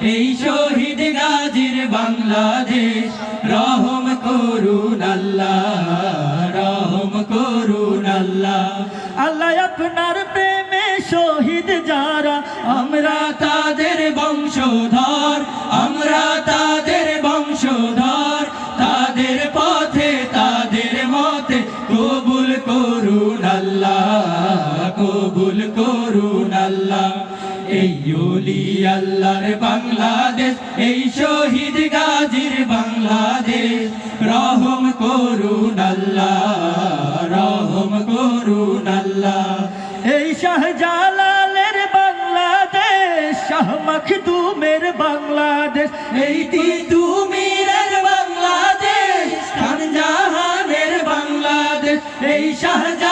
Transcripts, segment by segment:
এই শহীদ গাজীর বাংলাদেশ, রহম করুন আল্লাহ, রহম করুন আল্লাহ। আল্লাহ আপনার প্রেমে শহীদ যারা, আমরা তাদের বংশধর, আমরা তাদের বংশধর। তাদের পথে, তাদের মতে কবুল করুন আল্লাহ, কবুল করুন এই ওলি আল্লাহর বাংলাদেশ, এই শহীদ গাজীর বাংলাদেশ। রহম করুন আল্লাহ, রহম করুন আল্লাহ। এই শাহজালালের বাংলাদেশ, শাহ মখদুমের বাংলাদেশ। এই তিতুমিরের বাংলাদেশ, খান জাহানের বাংলাদেশ। এই শাহজালালের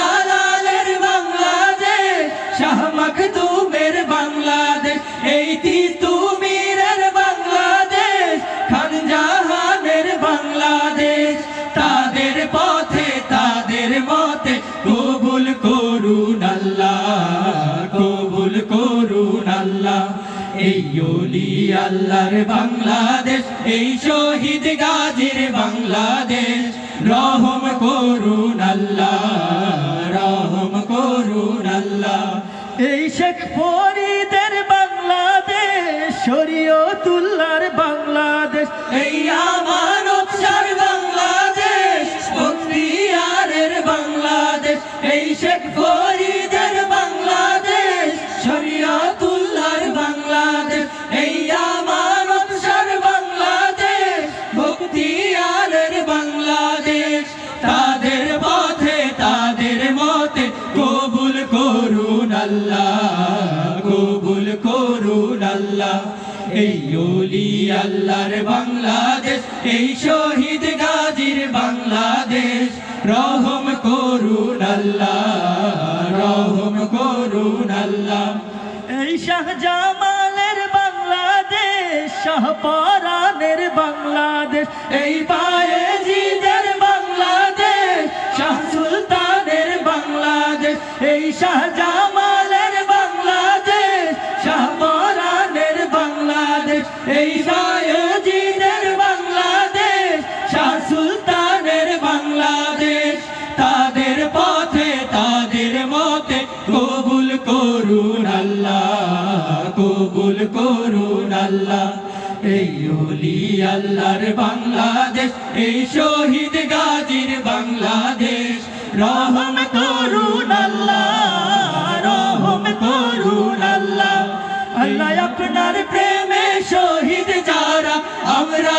পথে, তাদের মতে কবুল করুন আল্লাহ, কবুল করুন আল্লাহ। এই ওলি আল্লাহর বাংলাদেশ, এই শহীদ গাজীর বাংলাদেশ, রহম করুন আল্লাহ, রহম করুন আল্লাহ। এই শেখ ফরিদের বাংলাদেশ, শরীয়তুল্লাহর বাংলাদেশ, এই আমানত আল্লাহ, কবুল করুন আল্লাহ। এই ওলি আল্লাহর বাংলাদেশ, এই শহীদ গাজীর বাংলাদেশ। রহম করুন আল্লাহ, রহম করুন আল্লাহ। এই শাহজামালের বাংলাদেশ, শাহপরানের বাংলাদেশ। এই পায়ে জিদের বাংলাদেশ, শাহ সুলতানের বাংলাদেশ। এই শাহজামালের কবুল করুন আল্লাহ। এই ওলি আল্লাহর বাংলাদেশ, এই শহীদ গাজীর বাংলাদেশ। রহম করুন আল্লাহ, রহম করুন আল্লাহ। আল্লাহ আপনার প্রেমে শহীদ যারা, আমরা